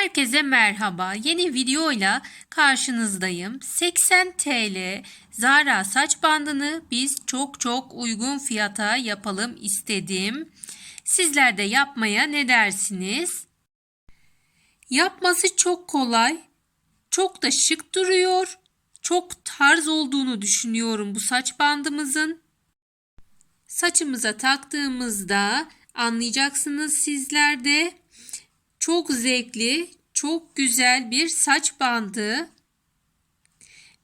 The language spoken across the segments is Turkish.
Herkese merhaba. Yeni videoyla karşınızdayım. 80 TL Zara saç bandını biz çok çok uygun fiyata yapalım istedim. Sizler de yapmaya ne dersiniz? Yapması çok kolay. Çok da şık duruyor. Çok tarz olduğunu düşünüyorum bu saç bandımızın. Saçımıza taktığımızda anlayacaksınız sizler de çok zevkli, çok güzel bir saç bandı.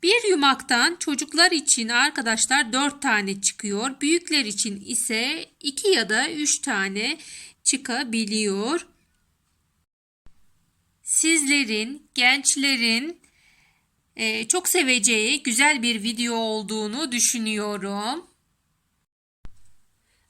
Bir yumaktan çocuklar için arkadaşlar 4 tane çıkıyor. Büyükler için ise 2 ya da 3 tane çıkabiliyor. Sizlerin, gençlerin e, çok seveceği güzel bir video olduğunu düşünüyorum.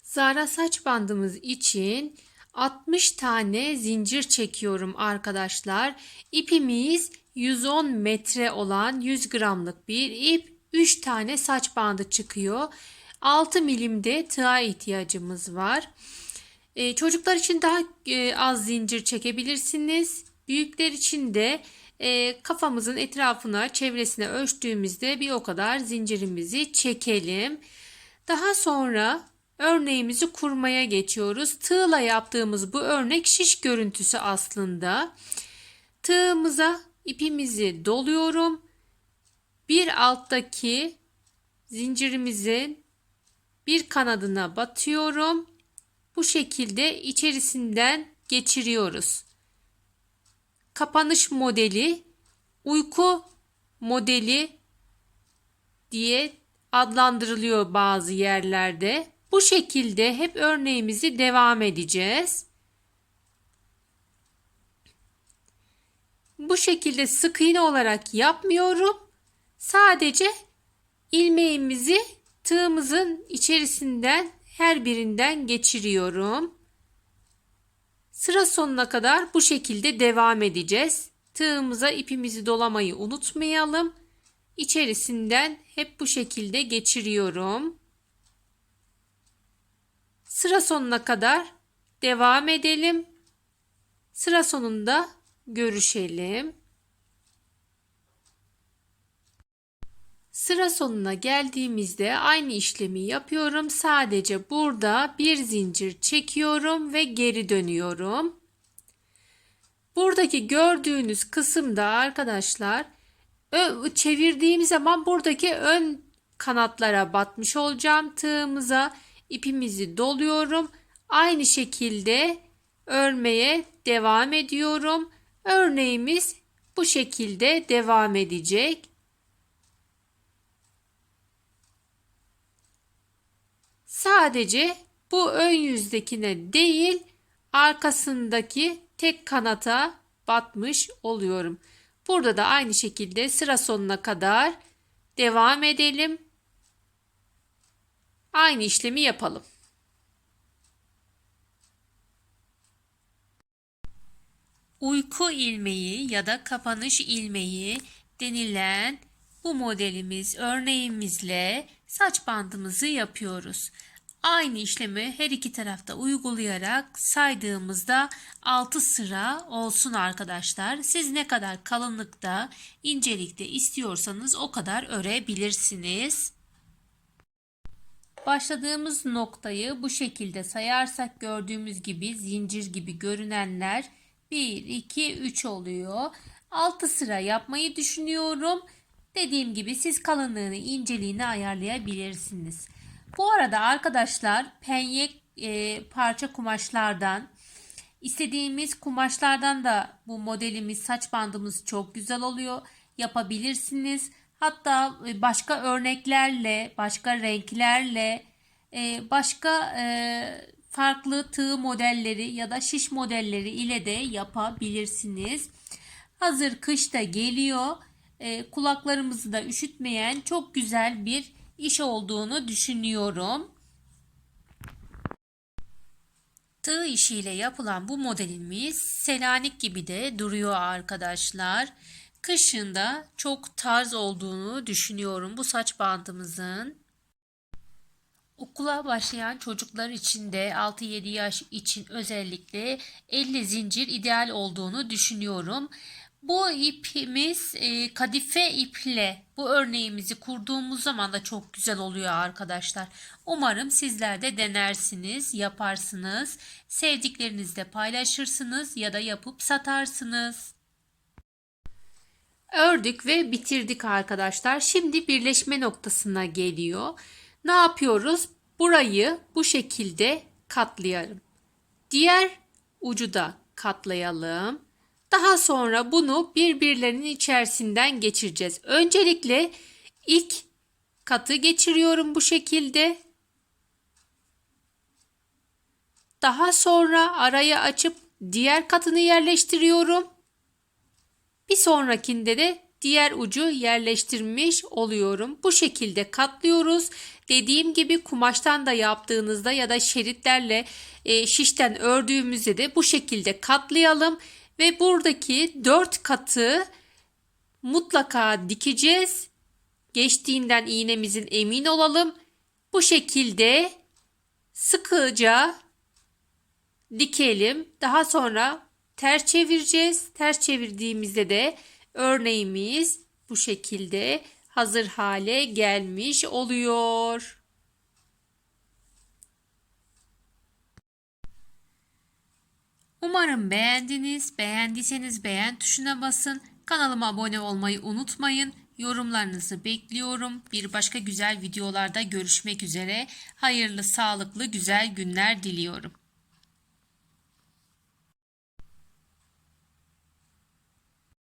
Zara saç bandımız için 60 tane zincir çekiyorum arkadaşlar. İpimiz 110 metre olan 100 gramlık bir ip. 3 tane saç bandı çıkıyor. 6 milimde tığa ihtiyacımız var. Ee, çocuklar için daha e, az zincir çekebilirsiniz. Büyükler için de e, kafamızın etrafına çevresine ölçtüğümüzde bir o kadar zincirimizi çekelim. Daha sonra örneğimizi kurmaya geçiyoruz. Tığla yaptığımız bu örnek şiş görüntüsü aslında. Tığımıza ipimizi doluyorum. Bir alttaki zincirimizin bir kanadına batıyorum. Bu şekilde içerisinden geçiriyoruz. Kapanış modeli, uyku modeli diye adlandırılıyor bazı yerlerde. Bu şekilde hep örneğimizi devam edeceğiz. Bu şekilde sık iğne olarak yapmıyorum. Sadece ilmeğimizi tığımızın içerisinden her birinden geçiriyorum. Sıra sonuna kadar bu şekilde devam edeceğiz. Tığımıza ipimizi dolamayı unutmayalım. İçerisinden hep bu şekilde geçiriyorum. Sıra sonuna kadar devam edelim. Sıra sonunda görüşelim. Sıra sonuna geldiğimizde aynı işlemi yapıyorum. Sadece burada bir zincir çekiyorum ve geri dönüyorum. Buradaki gördüğünüz kısımda arkadaşlar çevirdiğim zaman buradaki ön kanatlara batmış olacağım tığımıza ipimizi doluyorum. Aynı şekilde örmeye devam ediyorum. Örneğimiz bu şekilde devam edecek. Sadece bu ön yüzdekine değil arkasındaki tek kanata batmış oluyorum. Burada da aynı şekilde sıra sonuna kadar devam edelim. Aynı işlemi yapalım. Uyku ilmeği ya da kapanış ilmeği denilen bu modelimiz örneğimizle saç bandımızı yapıyoruz. Aynı işlemi her iki tarafta uygulayarak saydığımızda 6 sıra olsun arkadaşlar. Siz ne kadar kalınlıkta, incelikte istiyorsanız o kadar örebilirsiniz. Başladığımız noktayı bu şekilde sayarsak gördüğümüz gibi zincir gibi görünenler 1, 2, 3 oluyor. 6 sıra yapmayı düşünüyorum. Dediğim gibi siz kalınlığını, inceliğini ayarlayabilirsiniz. Bu arada arkadaşlar penye e, parça kumaşlardan istediğimiz kumaşlardan da bu modelimiz saç bandımız çok güzel oluyor. Yapabilirsiniz. Hatta e, başka örneklerle, başka renklerle, e, başka e, farklı tığ modelleri ya da şiş modelleri ile de yapabilirsiniz. Hazır kış da geliyor. Kulaklarımızı da üşütmeyen çok güzel bir iş olduğunu düşünüyorum. Tığ işiyle yapılan bu modelimiz Selanik gibi de duruyor arkadaşlar. Kışında çok tarz olduğunu düşünüyorum bu saç bandımızın. Okula başlayan çocuklar için de 6-7 yaş için özellikle 50 zincir ideal olduğunu düşünüyorum. Bu ipimiz e, kadife iple bu örneğimizi kurduğumuz zaman da çok güzel oluyor arkadaşlar. Umarım sizler de denersiniz, yaparsınız, sevdiklerinizle paylaşırsınız ya da yapıp satarsınız. Ördük ve bitirdik arkadaşlar. Şimdi birleşme noktasına geliyor. Ne yapıyoruz? Burayı bu şekilde katlayalım. Diğer ucu da katlayalım. Daha sonra bunu birbirlerinin içerisinden geçireceğiz. Öncelikle ilk katı geçiriyorum bu şekilde. Daha sonra arayı açıp diğer katını yerleştiriyorum. Bir sonrakinde de diğer ucu yerleştirmiş oluyorum. Bu şekilde katlıyoruz. Dediğim gibi kumaştan da yaptığınızda ya da şeritlerle e, şişten ördüğümüzde de bu şekilde katlayalım ve buradaki dört katı mutlaka dikeceğiz. Geçtiğinden iğnemizin emin olalım. Bu şekilde sıkıca dikelim. Daha sonra ters çevireceğiz. Ters çevirdiğimizde de örneğimiz bu şekilde hazır hale gelmiş oluyor. Umarım beğendiniz. Beğendiyseniz beğen tuşuna basın. Kanalıma abone olmayı unutmayın. Yorumlarınızı bekliyorum. Bir başka güzel videolarda görüşmek üzere. Hayırlı, sağlıklı, güzel günler diliyorum.